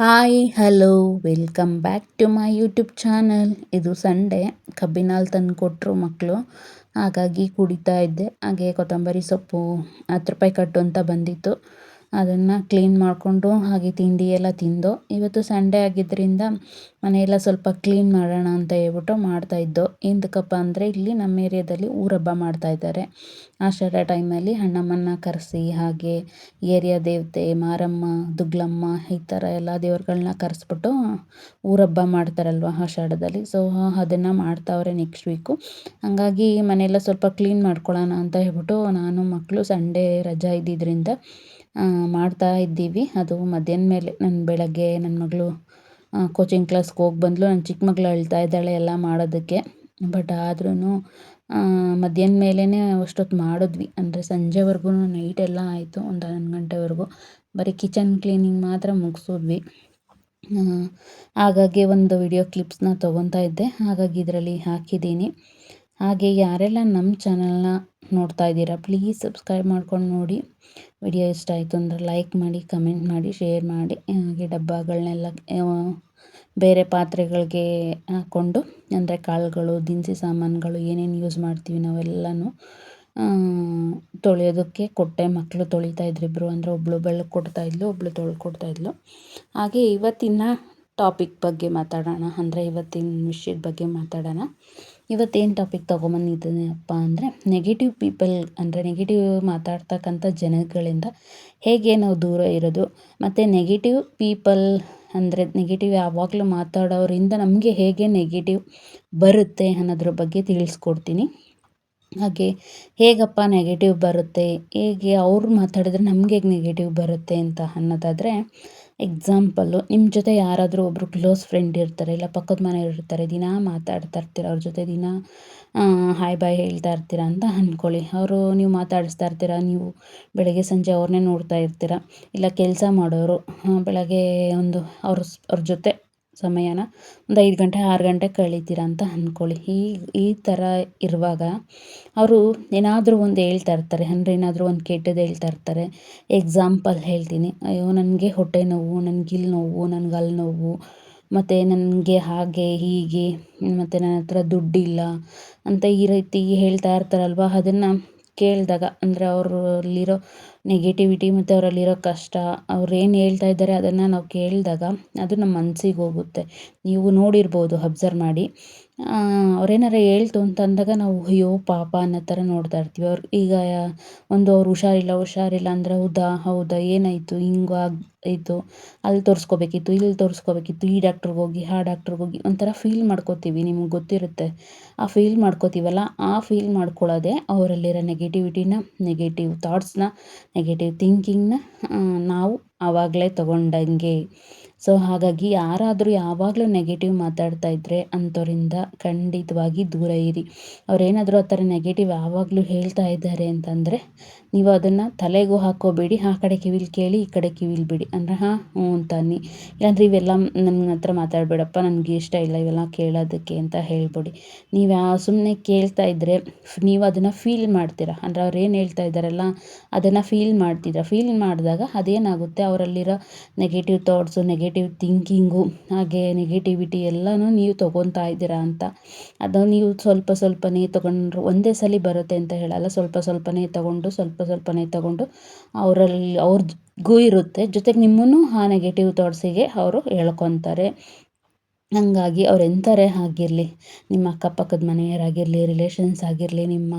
Hi, hello, welcome back to my YouTube channel. ಇದು Sunday ಕಬ್ಬಿನಲ್ಲಿ ಹಾಲು ತಂದು ಕೊಟ್ಟರು ಮಕ್ಕಳು ಹಾಗಾಗಿ ಕುಡಿತಾ ಇದ್ದೆ. ಹಾಗೆ ಕೊತ್ತಂಬರಿ ಸೊಪ್ಪು, ಹತ್ತು ರೂಪಾಯಿ ಕಟ್ಟು ಅಂತ ಬಂದಿತ್ತು. ಅದನ್ನು ಕ್ಲೀನ್ ಮಾಡಿಕೊಂಡು ಹಾಗೆ ತಿಂಡಿ ಎಲ್ಲ ತಿಂದು, ಇವತ್ತು ಸಂಡೇ ಆಗಿದ್ದರಿಂದ ಮನೆಯೆಲ್ಲ ಸ್ವಲ್ಪ ಕ್ಲೀನ್ ಮಾಡೋಣ ಅಂತ ಹೇಳ್ಬಿಟ್ಟು ಮಾಡ್ತಾಯಿದ್ದೋ ಎಂತಕ್ಕಪ್ಪ ಅಂದರೆ ಇಲ್ಲಿ ನಮ್ಮ ಏರಿಯಾದಲ್ಲಿ ಊರಬ್ಬ ಮಾಡ್ತಾಯಿದ್ದಾರೆ ಆಷಾಢ ಟೈಮಲ್ಲಿ ಹಣ್ಣಮ್ಮನ್ನ ಕರೆಸಿ, ಹಾಗೆ ಏರಿಯಾ ದೇವತೆ ಮಾರಮ್ಮ, ದುಗ್ಲಮ್ಮ ಈ ಥರ ಎಲ್ಲ ದೇವ್ರುಗಳ್ನ ಕರೆಸ್ಬಿಟ್ಟು ಊರಬ್ಬ ಮಾಡ್ತಾರಲ್ವ ಆಷಾಢದಲ್ಲಿ. ಸೊ ಅದನ್ನು ಮಾಡ್ತಾವ್ರೆ ನೆಕ್ಸ್ಟ್ ವೀಕು ಹಾಗಾಗಿ ಮನೆಯೆಲ್ಲ ಸ್ವಲ್ಪ ಕ್ಲೀನ್ ಮಾಡ್ಕೊಳ್ಳೋಣ ಅಂತ ಹೇಳ್ಬಿಟ್ಟು ನಾನು ಮಕ್ಕಳು ಸಂಡೇ ರಜಾ ಇದ್ದಿದ್ದರಿಂದ ಮಾಡ್ತಾ ಇದ್ದೀವಿ. ಅದು ಮಧ್ಯಾಹ್ನ ಮೇಲೆ ನನ್ನ ಬೆಳಗ್ಗೆ ನನ್ನ ಮಗಳು ಕೋಚಿಂಗ್ ಕ್ಲಾಸ್ಗೆ ಹೋಗಿ ಬಂದಳು ನನ್ನ ಚಿಕ್ಕ ಮಗಳು ಅಳ್ತಾ ಇದ್ದಾಳೆ ಎಲ್ಲ ಮಾಡೋದಕ್ಕೆ. ಬಟ್ ಆದ್ರೂ ಮಧ್ಯಾಹ್ನ ಮೇಲೇ ಅಷ್ಟೊತ್ತು ಮಾಡಿದ್ವಿ. ಅಂದರೆ ಸಂಜೆವರೆಗೂ ನೈಟ್ ಎಲ್ಲ ಆಯಿತು. ಒಂದು ಹನ್ನೊಂದು ಗಂಟೆವರೆಗೂ. ಬರೀ ಕಿಚನ್ ಕ್ಲೀನಿಂಗ್ ಮಾತ್ರ ಮುಗಿಸಿದ್ವಿ. ಹಾಗಾಗಿ ಒಂದು ವಿಡಿಯೋ ಕ್ಲಿಪ್ಸ್ನ ತೊಗೊತಾ ಇದ್ದೆ. ಹಾಗಾಗಿ ಇದರಲ್ಲಿ ಹಾಕಿದ್ದೀನಿ. ಹಾಗೆ ಯಾರೆಲ್ಲ ನಮ್ಮ ಚಾನಲ್ನ ನೋಡ್ತಾ ಇದ್ದೀರಾ ಪ್ಲೀಸ್ ಸಬ್ಸ್ಕ್ರೈಬ್ ಮಾಡ್ಕೊಂಡು ನೋಡಿ. ವಿಡಿಯೋ ಇಷ್ಟ ಆಯಿತು ಅಂದರೆ ಲೈಕ್ ಮಾಡಿ ಕಮೆಂಟ್ ಮಾಡಿ ಶೇರ್ ಮಾಡಿ. ಹಾಗೆ ಡಬ್ಬಗಳನ್ನೆಲ್ಲ ಬೇರೆ ಪಾತ್ರೆಗಳಿಗೆ ಹಾಕ್ಕೊಂಡು, ಅಂದರೆ ಕಾಳುಗಳು, ದಿನಸಿ ಸಾಮಾನುಗಳು ಏನೇನು ಯೂಸ್ ಮಾಡ್ತೀವಿ ನಾವೆಲ್ಲನೂ ತೊಳೆಯೋದಕ್ಕೆ ಕೊಟ್ಟೆ ಮಕ್ಕಳು ತೊಳಿತಾ ಇದ್ರು ಇಬ್ಬರು ಅಂದರೆ ಒಬ್ಬಳು ಇದ್ಲು ಕೊಡ್ತಾಯಿದ್ಲು ಒಬ್ಬಳು ತೊಳ್ಕೊಡ್ತಾ ಇದ್ಲು. ಹಾಗೆ ಇವತ್ತಿನ ಟಾಪಿಕ್ ಬಗ್ಗೆ ಮಾತಾಡೋಣ. ಅಂದರೆ ಇವತ್ತಿನ ವಿಷಯದ ಬಗ್ಗೆ ಮಾತಾಡೋಣ. ಇವತ್ತೇನು ಟಾಪಿಕ್ ತೊಗೊಂಬಂದಿದ್ದೀನಪ್ಪ ಅಂದರೆ ನೆಗೆಟಿವ್ ಪೀಪಲ್ ಅಂದರೆ ನೆಗೆಟಿವ್ ಮಾತಾಡ್ತಕ್ಕಂಥ ಜನಗಳಿಂದ ಹೇಗೆ ನಾವು ದೂರ ಇರೋದು, ಮತ್ತು ನೆಗೆಟಿವ್ ಪೀಪಲ್ ಅಂದರೆ ನೆಗೆಟಿವ್ ಯಾವಾಗಲೂ ಮಾತಾಡೋರಿಂದ ನಮಗೆ ಹೇಗೆ ನೆಗೆಟಿವ್ ಬರುತ್ತೆ ಅನ್ನೋದ್ರ ಬಗ್ಗೆ ತಿಳಿಸ್ಕೊಡ್ತೀನಿ. ಹಾಗೆ ಹೇಗಪ್ಪ ನೆಗೆಟಿವ್ ಬರುತ್ತೆ, ಹೇಗೆ ಅವ್ರು ಮಾತಾಡಿದ್ರೆ ನಮ್ಗೆ ಹೇಗೆ ನೆಗೆಟಿವ್ ಬರುತ್ತೆ ಅಂತ ಅನ್ನೋದಾದರೆ ಎಕ್ಸಾಂಪಲ್ಲು ನಿಮ್ಮ ಜೊತೆ ಯಾರಾದರೂ ಒಬ್ಬರು ಕ್ಲೋಸ್ ಫ್ರೆಂಡ್ ಇರ್ತಾರೆ, ಇಲ್ಲ ಪಕ್ಕದ ಮನೆ ಇರ್ತಾರೆ, ದಿನ ಮಾತಾಡ್ತಾ ಇರ್ತೀರ, ಅವ್ರ ಜೊತೆ ದಿನ ಹಾಯ್ ಬಾಯ್ ಹೇಳ್ತಾ ಇರ್ತೀರ ಅಂತ ಅಂದ್ಕೊಳ್ಳಿ ಅವರು ನೀವು ಮಾತಾಡಿಸ್ತಾ ಇರ್ತೀರ, ನೀವು ಬೆಳಗ್ಗೆ ಸಂಜೆ ಅವ್ರನ್ನೇ ನೋಡ್ತಾ ಇರ್ತೀರ, ಇಲ್ಲ ಕೆಲಸ ಮಾಡೋರು ಬೆಳಗ್ಗೆ ಒಂದು ಅವ್ರ ಅವ್ರ ಜೊತೆ ಸಮಯನ ಒಂದು ಐದು ಗಂಟೆ, ಆರು ಗಂಟೆ ಕಳೀತೀರ ಅಂತ ಅಂದ್ಕೊಳ್ಳಿ ಈ ಈ ಥರ ಇರುವಾಗ ಅವರು ಏನಾದರೂ ಒಂದು ಹೇಳ್ತಾ ಇರ್ತಾರೆ. ಅಂದರೆ ಏನಾದರೂ ಒಂದು ಕೆಟ್ಟದ್ದು ಹೇಳ್ತಾ ಇರ್ತಾರೆ. ಎಕ್ಸಾಂಪಲ್ ಹೇಳ್ತೀನಿ. ಅಯ್ಯೋ, ನನಗೆ ಹೊಟ್ಟೆ ನೋವು, ನನಗೆ ಇಲ್ಲಿ ನೋವು, ನನಗೆ ಅಲ್ಲಿ ನೋವು, ಮತ್ತು ನನಗೆ ಹಾಗೆ, ಹೀಗೆ, ಮತ್ತು ನನ್ನ ಹತ್ರ ದುಡ್ಡಿಲ್ಲ ಅಂತ ಈ ರೀತಿ ಹೇಳ್ತಾ ಇರ್ತಾರಲ್ವ? ಅದನ್ನು ಕೇಳಿದಾಗ, ಅಂದರೆ ಅವರಲ್ಲಿರೋ ನೆಗೆಟಿವಿಟಿ ಮತ್ತು ಅವರಲ್ಲಿರೋ ಕಷ್ಟ, ಅವ್ರು ಹೇಳ್ತಾ ಇದ್ದಾರೆ ಅದನ್ನು ನಾವು ಕೇಳಿದಾಗ ಅದು ನಮ್ಮ ಮನಸ್ಸಿಗೆ ಹೋಗುತ್ತೆ. ನೀವು ನೋಡಿರ್ಬೋದು ಅಬ್ಸರ್ವ್ ಮಾಡಿ. ಅವ್ರೇನಾರು ಹೇಳ್ತು ಅಂತ ಅಂದಾಗ ನಾವು, ಅಯ್ಯೋ, ಪಾಪ ಅನ್ನೋ ಥರ ನೋಡ್ತಾ ಇರ್ತೀವಿ. ಅವ್ರು ಈಗ, ಒಂದು ಅವ್ರು ಹುಷಾರಿಲ್ಲ ಹುಷಾರಿಲ್ಲ ಅಂದರೆ, ಹೌದಾ ಹೌದಾ, ಏನಾಯಿತು? ಹಿಂಗೆ ಆಯಿತು ಅಲ್ಲಿ ತೋರಿಸ್ಕೋಬೇಕಿತ್ತು, ಇಲ್ಲಿ ತೋರಿಸ್ಕೋಬೇಕಿತ್ತು, ಈ ಡಾಕ್ಟ್ರಿಗೆ ಹೋಗಿ, ಆ ಡಾಕ್ಟ್ರಿಗೆ ಹೋಗಿ ಒಂಥರ ಫೀಲ್ ಮಾಡ್ಕೋತೀವಿ. ನಿಮ್ಗೆ ಗೊತ್ತಿರುತ್ತೆ. ಆ ಫೀಲ್ ಮಾಡ್ಕೋತೀವಲ್ಲ, ಆ ಫೀಲ್ ಮಾಡ್ಕೊಳ್ಳೋದೇ ಅವರಲ್ಲಿರೋ ನೆಗೆಟಿವಿಟಿನ ನೆಗೆಟಿವ್ ಥಾಟ್ಸ್ನ ನೆಗೆಟಿವ್ ಥಿಂಕಿಂಗ್ನ ನಾವು ಆವಾಗಲೇ ತಗೊಂಡಂಗೆ ಸೊ ಹಾಗಾಗಿ ಯಾರಾದರೂ ಯಾವಾಗಲೂ ನೆಗೆಟಿವ್ ಮಾತಾಡ್ತಾ ಇದ್ದರೆ ಅಂಥವರಿಂದ ಖಂಡಿತವಾಗಿ ದೂರ ಇರಿ. ಅವರೇನಾದರೂ ಆ ಥರ ನೆಗೆಟಿವ್ ಯಾವಾಗಲೂ ಹೇಳ್ತಾ ಇದ್ದಾರೆ ಅಂತಂದರೆ ನೀವು ಅದನ್ನು ತಲೆಗೂ ಹಾಕ್ಕೋಬೇಡಿ ಆ ಕಡೆ ಕಿವಿಲಿ ಕೇಳಿ, ಈ ಕಡೆ ಕಿವಿಲಿ ಬಿಡಿ. ಅಂದರೆ, ಹಾಂ, ಹ್ಞೂ ಅಂತ ಅನ್ನಿ. ಇಲ್ಲಾಂದರೆ ಇವೆಲ್ಲ ನನ್ನ ಹತ್ರ ಮಾತಾಡಬೇಡಪ್ಪ, ನನಗೆ ಇಷ್ಟ ಇಲ್ಲ ಇವೆಲ್ಲ ಕೇಳೋದಕ್ಕೆ ಅಂತ ಹೇಳ್ಬಿಡಿ. ನೀವು ಯಾ ಸುಮ್ಮನೆ ಕೇಳ್ತಾ ಇದ್ದರೆ ನೀವು ಅದನ್ನು ಫೀಲ್ ಮಾಡ್ತೀರಾ? ಅಂದರೆ ಅವ್ರು ಏನು ಹೇಳ್ತಾ ಇದ್ದಾರಲ್ಲ, ಅದನ್ನು ಫೀಲ್ ಮಾಡ್ತಿದ್ರ ಫೀಲ್ ಮಾಡಿದಾಗ ಅದೇನಾಗುತ್ತೆ? ಅವರಲ್ಲಿರೋ ನೆಗೆಟಿವ್ ಥಾಟ್ಸು ನೆಗೆಟಿವ್ ಥಿಂಕಿಂಗು ಹಾಗೆ ನೆಗೆಟಿವಿಟಿ ಎಲ್ಲನೂ ನೀವು ತೊಗೊತಾ ಇದ್ದೀರಾ ಅಂತ. ಅದು ನೀವು ಸ್ವಲ್ಪ ಸ್ವಲ್ಪನೇ ತೊಗೊಂಡ್ರು ಒಂದೇ ಸಲ ಬರುತ್ತೆ ಅಂತ ಹೇಳಲ್ಲ. ಸ್ವಲ್ಪ ಸ್ವಲ್ಪನೇ ತೊಗೊಂಡು, ಸ್ವಲ್ಪ ಸ್ವಲ್ಪ ಸ್ವಲ್ಪನೇ ತಗೊಂಡು ಅವರಲ್ಲಿ ಅವ್ರಿಗೂ ಇರುತ್ತೆ. ಜೊತೆಗೆ ನಿಮ್ಮನ್ನು ಆ ನೆಗೆಟಿವ್ ಥಾಟ್ಸಿಗೆ ಅವರು ಹೇಳ್ಕೊತಾರೆ ಹಾಗಾಗಿ ಅವ್ರು ಎಂತಾರೆ ಆಗಿರಲಿ ನಿಮ್ಮ ಅಕ್ಕಪಕ್ಕದ ಮನೆಯವರಾಗಿರಲಿ ರಿಲೇಷನ್ಸ್ ಆಗಿರಲಿ, ನಿಮ್ಮ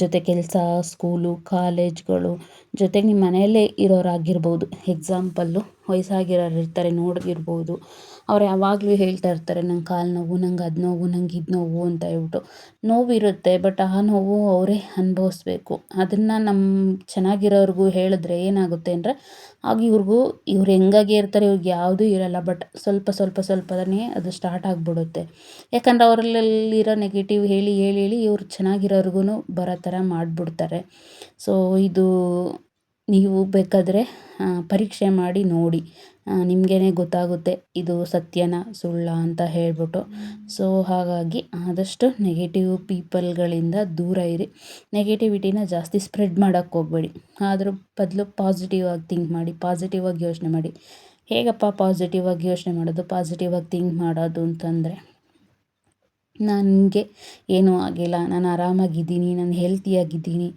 ಜೊತೆ ಕೆಲಸ ಸ್ಕೂಲು ಕಾಲೇಜ್ಗಳು ಜೊತೆಗೆ ನಿಮ್ಮ ಮನೆಯಲ್ಲೇ ಇರೋರಾಗಿರ್ಬೋದು. ಎಕ್ಸಾಂಪಲ್ಲು ವಯಸ್ಸಾಗಿರೋರು ಇರ್ತಾರೆ ನೋಡಿರ್ಬೋದು. ಅವ್ರು ಯಾವಾಗಲೂ ಹೇಳ್ತಾ ಇರ್ತಾರೆ, ನಂಗೆ ಕಾಲು ನೋವು, ನಂಗೆ ಅದು ನೋವು, ನಂಗೆ ಇದು ನೋವು ಅಂತ ಹೇಳ್ಬಿಟ್ಟು. ನೋವಿರುತ್ತೆ, ಬಟ್ ಆ ನೋವು ಅವರೇ ಅನುಭವಿಸ್ಬೇಕು. ಅದನ್ನು ನಮ್ಮ ಚೆನ್ನಾಗಿರೋರ್ಗೂ ಹೇಳಿದ್ರೆ ಏನಾಗುತ್ತೆ ಅಂದರೆ, ಆಗ ಇವ್ರಿಗೂ, ಇವ್ರು ಹೆಂಗಾಗೆ ಇರ್ತಾರೆ ಇವ್ರಿಗೆ ಯಾವುದೂ ಇರಲ್ಲ, ಬಟ್ ಸ್ವಲ್ಪ ಸ್ವಲ್ಪ, ಸ್ವಲ್ಪನೇ ಅದು ಸ್ಟಾರ್ಟ್ ಆಗಿಬಿಡುತ್ತೆ. ಯಾಕಂದ್ರೆ ಅವರಲ್ಲಿರೋ ನೆಗೆಟಿವ್ ಹೇಳಿ ಹೇಳಿ ಹೇಳಿ ಇವ್ರು ಚೆನ್ನಾಗಿರೋರ್ಗೂ ಬರೋ ಥರ ಮಾಡಿಬಿಡ್ತಾರೆ. ಸೊ, ಇದು ನೀವು ಬೇಕಾದರೆ ಪರೀಕ್ಷೆ ಮಾಡಿ ನೋಡಿ. ನಿಮಗೇ ಗೊತ್ತಾಗುತ್ತೆ ಇದು ಸತ್ಯನ ಸುಳ್ಳ ಅಂತ ಹೇಳ್ಬಿಟ್ಟು. ಸೊ, ಹಾಗಾಗಿ ಆದಷ್ಟು ನೆಗೆಟಿವ್ ಪೀಪಲ್ಗಳಿಂದ ದೂರ ಇರಿ. ನೆಗೆಟಿವಿಟಿನ ಜಾಸ್ತಿ ಸ್ಪ್ರೆಡ್ ಮಾಡೋಕ್ಕೆ ಹೋಗಬೇಡಿ. ಅದ್ರ ಬದಲು ಪಾಸಿಟಿವ್ ಆಗಿ ಥಿಂಕ್ ಮಾಡಿ ಪಾಸಿಟಿವ್ ಆಗಿ ಯೋಚನೆ ಮಾಡಿ. ಹೇಗಪ್ಪ ಪಾಸಿಟಿವ್ ಆಗಿ ಯೋಚನೆ ಮಾಡೋದು? ಪಾಸಿಟಿವ್ ಆಗಿ ಥಿಂಕ್ ಮಾಡೋದು ಅಂತಂದರೆ ನನಗೆ ಏನೂ ಆಗಿಲ್ಲ. ನಾನು ಆರಾಮಾಗಿದ್ದೀನಿ, ನಾನು ಹೆಲ್ತಿಯಾಗಿದ್ದೀನಿ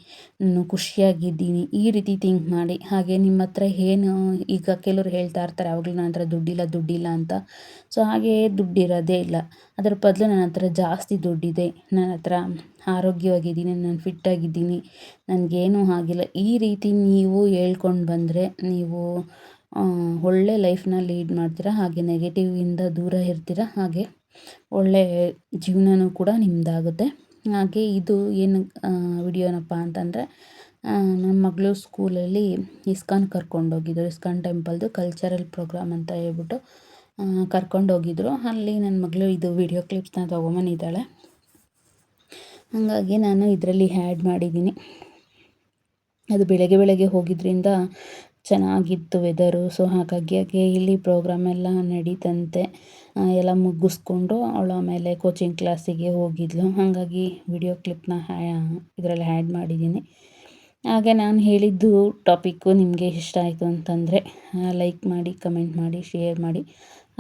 ನಾನು ಖುಷಿಯಾಗಿದ್ದೀನಿ. ಈ ರೀತಿ ಥಿಂಕ್ ಮಾಡಿ. ಹಾಗೆ ನಿಮ್ಮ ಹತ್ರ ಏನು ಈಗ ಕೆಲವ್ರು ಹೇಳ್ತಾ ಇರ್ತಾರೆ ಯಾವಾಗಲೂ ನನ್ನ ಹತ್ರ ದುಡ್ಡಿಲ್ಲ ದುಡ್ಡಿಲ್ಲ ಅಂತ. ಸೊ ಹಾಗೇ ದುಡ್ಡಿರೋದೇ ಇಲ್ಲ. ಅದರ ಬದಲು ನನ್ನ ಹತ್ರ ಜಾಸ್ತಿ ದುಡ್ಡಿದೆ. ನನ್ನ ಹತ್ರ ಆರೋಗ್ಯವಾಗಿದ್ದೀನಿ, ನಾನು ಫಿಟ್ಟಾಗಿದ್ದೀನಿ ನನಗೇನೂ ಆಗಿಲ್ಲ. ಈ ರೀತಿ ನೀವು ಹೇಳ್ಕೊಂಡು ಬಂದರೆ ನೀವು ಒಳ್ಳೆ ಲೈಫ್ನ ಲೀಡ್ ಮಾಡ್ತೀರ, ಹಾಗೆ ನೆಗೆಟಿವಿಂದ ದೂರ ಇರ್ತೀರ, ಹಾಗೆ ಒಳ್ಳೆ ಜೀವನವೂ ಕೂಡ ನಿಮ್ಮದಾಗುತ್ತೆ ಹಾಗೆ ಇದು ಏನು ವಿಡಿಯೋನಪ್ಪ ಅಂತಂದರೆ ನನ್ನ ಮಗಳು ಸ್ಕೂಲಲ್ಲಿ ಇಸ್ಕಾನ್ ಕರ್ಕೊಂಡೋಗಿದ್ರು. ಇಸ್ಕಾನ್ ಟೆಂಪಲ್ದು ಕಲ್ಚರಲ್ ಪ್ರೋಗ್ರಾಮ್ ಅಂತ ಹೇಳ್ಬಿಟ್ಟು ಕರ್ಕೊಂಡೋಗಿದ್ರು. ಅಲ್ಲಿ ನನ್ನ ಮಗಳು ಇದು ವಿಡಿಯೋ ಕ್ಲಿಪ್ಸ್ನ ತೊಗೊಂಬಂದಿದ್ದಾಳೆ. ಹಾಗಾಗಿ ನಾನು ಇದರಲ್ಲಿ ಹ್ಯಾಡ್ ಮಾಡಿದ್ದೀನಿ. ಅದು ಬೆಳಗ್ಗೆ ಬೆಳಗ್ಗೆ ಹೋಗಿದ್ದರಿಂದ ಚೆನ್ನಾಗಿತ್ತು ವೆದರು ಸೊ ಹಾಗಾಗಿ ಹಾಗೆ ಇಲ್ಲಿ ಪ್ರೋಗ್ರಾಮ್ ಎಲ್ಲ ನಡೀತಂತೆ. ಎಲ್ಲ ಮುಗಿಸ್ಕೊಂಡು ಅವಳು ಆಮೇಲೆ ಕೋಚಿಂಗ್ ಕ್ಲಾಸಿಗೆ ಹೋಗಿದ್ಲು. ಹಾಗಾಗಿ ವಿಡಿಯೋ ಕ್ಲಿಪ್ನ ಇದರಲ್ಲಿ ಆ್ಯಡ್ ಮಾಡಿದ್ದೀನಿ. ಹಾಗೆ ನಾನು ಹೇಳಿದ್ದು ಟಾಪಿಕ್ಕು ನಿಮಗೆ ಇಷ್ಟ ಆಯಿತು ಅಂತಂದರೆ ಲೈಕ್ ಮಾಡಿ ಕಮೆಂಟ್ ಮಾಡಿ ಶೇರ್ ಮಾಡಿ.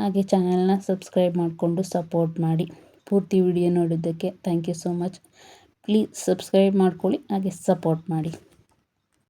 ಹಾಗೆ ಚಾನಲ್ನ ಸಬ್ಸ್ಕ್ರೈಬ್ ಮಾಡಿಕೊಂಡು ಸಪೋರ್ಟ್ ಮಾಡಿ. ಪೂರ್ತಿ ವಿಡಿಯೋ ನೋಡಿದ್ದಕ್ಕೆ thank you so much please subscribe ಮಾಡ್ಕೊಳ್ಳಿ, ಹಾಗೆ ಸಪೋರ್ಟ್ ಮಾಡಿ.